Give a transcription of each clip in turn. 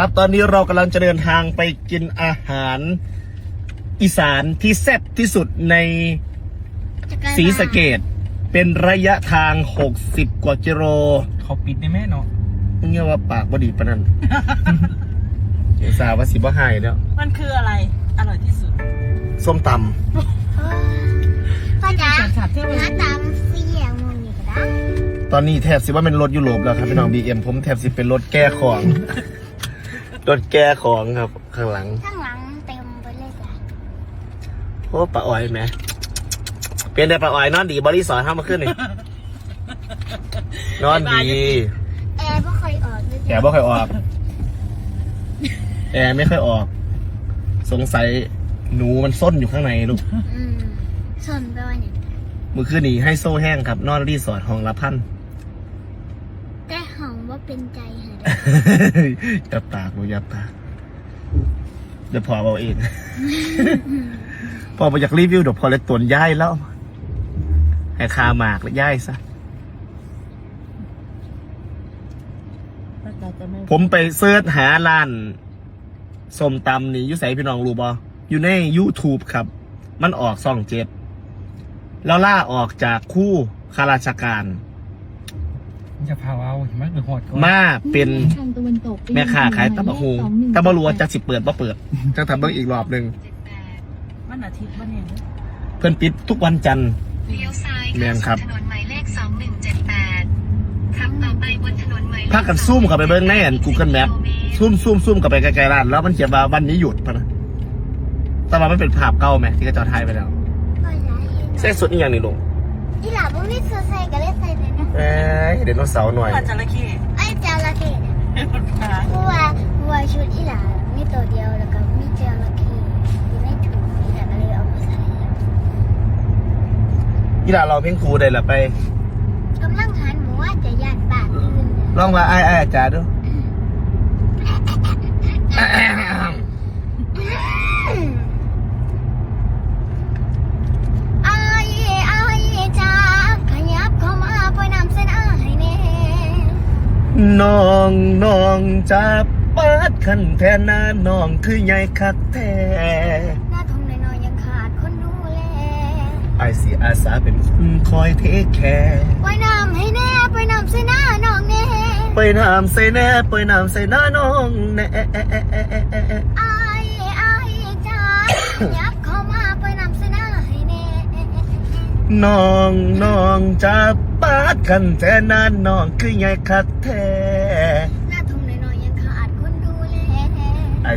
ครับ ตอนนี้เรากำลังจะเดินทางไปกินอาหารอีสานที่แซ่บที่สุดในศรีสะเกดเป็นระยะทาง 60 กว่ากิโลเขาปิดในแม่เนาะเงี้ยว่าปากบดีปะนั่นเดี๋ยวสาวว่าสิบ่หายแล้ว มันคืออะไร อร่อยที่สุด ส้มตพ่อจ๋าจัดฉากที่มันหาตามเสียงมึงนี่ก็ได้ำตอนนี้แทบสิว่าเป็นรถยุโรปแล้วครับพี่น้องบีเอ็มผมแทบสิเป็นรถแก้ของ รถแก้ของครับข้างหลัง ข้างหลังเต็มไปเลยจ้ะโอ้ปลาอ้อยไหมเปลี่ยนแต่ปลาอ้อยนอนดีบริสอนทำมาขึ้นนี่นอนดีแอร์ไม่ค่อยออกเลยแกจ้ะบ่ค่อยออก แอร์ไม่ค่อยออก สงสัยหนูมันส้นอยู่ข้างในลูกอืมส่วนไปวันนี้มือคืนนี้ให้โซ่แห้งครับ นอนรีสอร์ทห้องละพันแต่หอมว่าเป็นใจเหรอ ยับปากลูกยับปากเดี๋ยวพอเอาเอง พอมาอยากรีวิวเดี๋ยวพอเลยตวนย่ายแล้ว ให้คาหมากแล้วย่ายซะเราจะไม่ผมไปเสิร์ชหาร้านส้มตำนี่อยุใสพี่น้องรู้บออยู่ใน YouTube ครับ มันออกซ่องเจ็ดแล้วล่าออกจากคู่ข้าราชการ จะพาเอาเห็นไหมหรือหอดก่อนมาเป็นทางตะวันตกแม่ค้าขายตะบะฮูแต่บ่รู้ว่าจะสิเปิดบ่เปิดจะทำเบิ่งอีกรอบหนึ่งวันอาทิตย์วันเนี่ยเพื่อนปิดทุกวันจันทร์เลี้ยวซ้ายเรียนครับถนนหมายเลข2178ขับต่อไปบนถนนหมายเลขพากันซูมเข้าไปเบิ่งในอัน Google Map ซูมซูมซูมเข้าไปไกลๆร้านแล้วมันเขียนว่าวันนี้หยุดพะนะแต่ว่ามันเป็นภาพเก่าไหมที่กระจอไทยไปแล้วพ่อจ๋าเห็นเส้นสุดอีกอย่างหนึ่งลงที่หลับว่ามีเสื้อใส่ก็เลยใส่เลยนะ เอ้ยเดี๋ยวน้องเสาร์หน่อย ว่าจระเข้ไอ้จระเข้เนี่ยเป็นปลาเพราะว่าเพราะว่าชุดอีหลามีตัวเดียวแล้วก็มีจระเข้อยู่ในถุงนี่แหละก็เลยเอามาใส่กีฬาเราเพ่งครูได้ละไปกำลังหันหมูว่าจะย่านปากอื่นเลยลองมาไอ้ไอ้อาจารย์ดู น้องน้องจะปัดขันแทนหน้าน้องคือใหญ่คักแท้หน้าทงน้อยๆยังขาดคนดูแลไอสีอาสาเป็นคนคอยเทคแคร์ปล่อยน้ำให้แน่ปล่อยน้ำเส้นหน้าน้องแน่ไปน้ำใส่แน่ไปน้ำใส่หน้าน้องแน่อายอายจ้าขยับเข้ามาปล่อยน้ำเส้นหน้าให้แน่น้องน้องจะปัดขันแทนหน้าน้องคือใหญ่คักแท้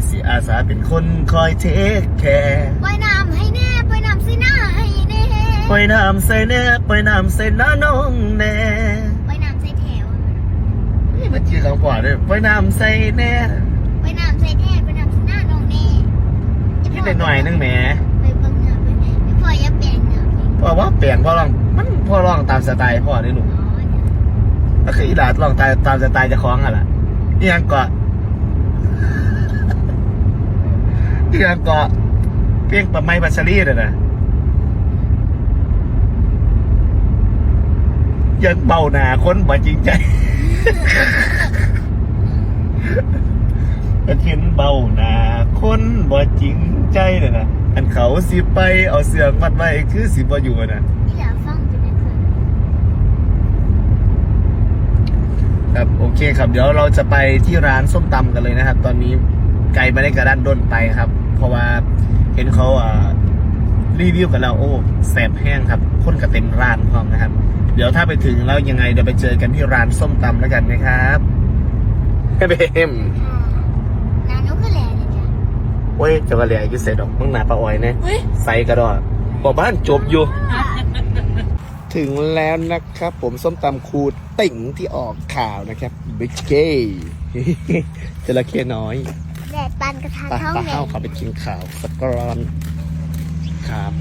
สีอาสาเป็นคนคอยเทคแคร์ปล่อยน้ำให้แน่ปล่อยน้ำเส้นหน้าให้แน่ไปน้ำใส่แน่ไปน้ำใส่หน้าน้องแน่ปล่อยน้ำใส่แถวนี่มันจีของกว่าด้วยไปน้ำใส่แน่ปล่อยน้ำใส่แถวปล่อยน้ำเส้นหน้าน้องแน่คิดหน่อยๆนึงแหมไปเบิ่งเนาะไปไปพ่ออย่าเปลี่ยนเนาะพ่อว่าเปลี่ยนพ่อลองมันพ่อลองตามสไตล์พ่อได้หนูอ๋อก็คืออีหลาลองตามตามสไตล์เจะคล้าของอะล่ะนี่ยังเกาะนี่ยังเกาะเพียงปะไม้บัชรีเลยนะยังเบาหนาคนบ่จริงใจกระทินเบาหนาคนบ่จริงใจเลยนะอันเขาสิไปเอาเสือกมัดไว้คือสิบ่อยู่นะครับโอเคครับเดี๋ยวเราจะไปที่ร้านส้มตำกันเลยนะครับ ตอนนี้ไกลไม่ได้กระด้านด้นไปครับ เพราะว่าเห็นเขาอ่ารีวิวกันแล้วโอ้แสบแห้งครับคนก็เต็มร้านพร้อมนะครับ เดี๋ยวถ้าไปถึงแล้วยังไงเดี๋ยวไปเจอกันที่ร้านส้มตำแล้วกันนะครับเบมนานุก็แหล่เลยจ้ะโอ้ยเจะกระเหลี่ยอยุ่เสร็จดอกมึงหนาปลาอ้อยเนี่ยใส่กระดอดบอกบ้านจบอยู่ ถึงแล้วนะครับ ผมส้มตำครูติ่งที่ออกข่าวนะครับบิ๊กเก้จระเข้น้อย แดดปันกระทะปลาท้องปลาแดเข้างเขาไปกินข่าวสักกรอนครับ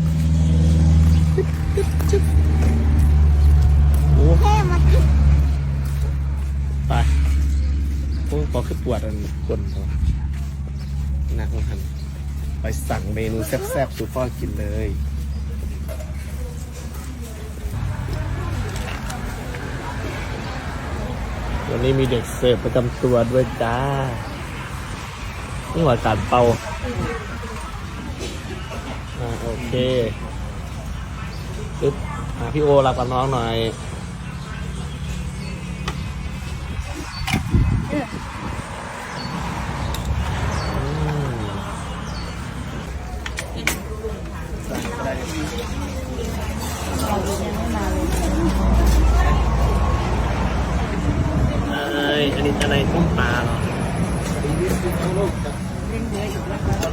โอ้เท่มาขึ้นไปโอ้พอคือปวดอันคนเขานักมันหันไปสั่งเมนูแซ่บๆสูพ่อกินเลยวันนี้มีเด็กเสิร์ฟประจำตัวด้วยจ้า นี่หัวการเป่าอ่าโอเคปึ๊บอ่าพี่โอรับกับน้องหน่อยอืมเอ้ยอันนี้อะไรต้มปลาเหรอ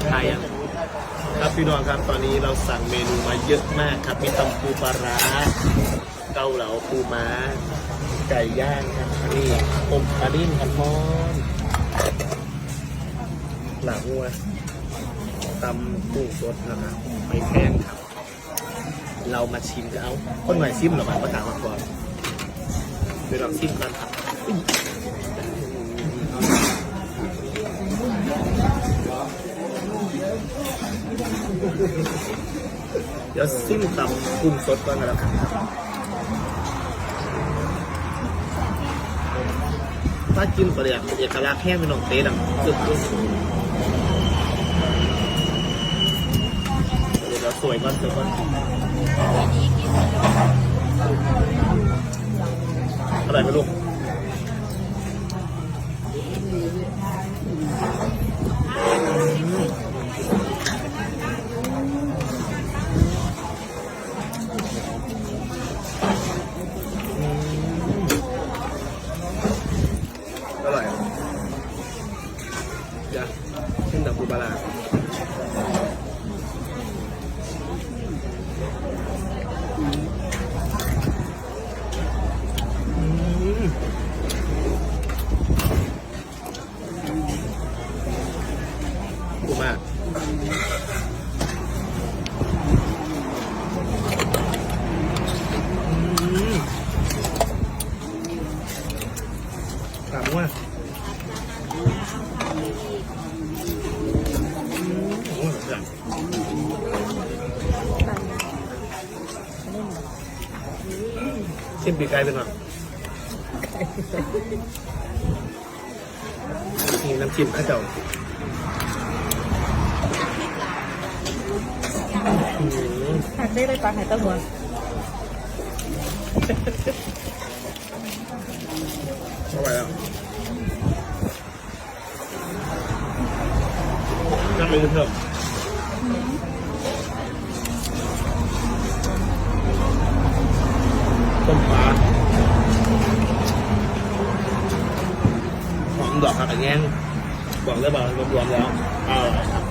ไทยอะครับพี่น้องครับตอนนี้เราสั่งเมนูมาเยอะมากครับ มีตำปูปลาร้าเกาเหลาปูม้า ไก่ย่างครับอันนี้อมปลาดิ้นครับพอมหลาบัวตำปูสดนะครับไม่แพงครับ เรามาชิมกันเอาคนหน่อยซิมหรือมาประกาศมาก่อนเดี๋ยวเราซิมกันครับอุ๊ย เดี๋ยวซิ่มตำกุ้งสดก่อนกันแล้วกันครับถ้ากินก็เลยเอกลักษณ์แห้งเป็นของเต๊ดังสุดๆเดี๋ยวเราสวยก่อนสวยก่อนอร่อยไหมลูกอร่อยจ้ะเส้นดับปูปลาร้าอืมปูมากอืมถามว่าอืมโอ้โหแบบ ชิมปีกไก่เป็นหรอนี่น้ำจิ้มข้าวเจ้าอืมหักได้เลยก่อนหายตะหัวเข้าไปแล้วนั่งไปเพิ่ม ต้มปลาหอมดอกผักกระแยงบอกได้บอกรวมๆแล้วอร่อยครับ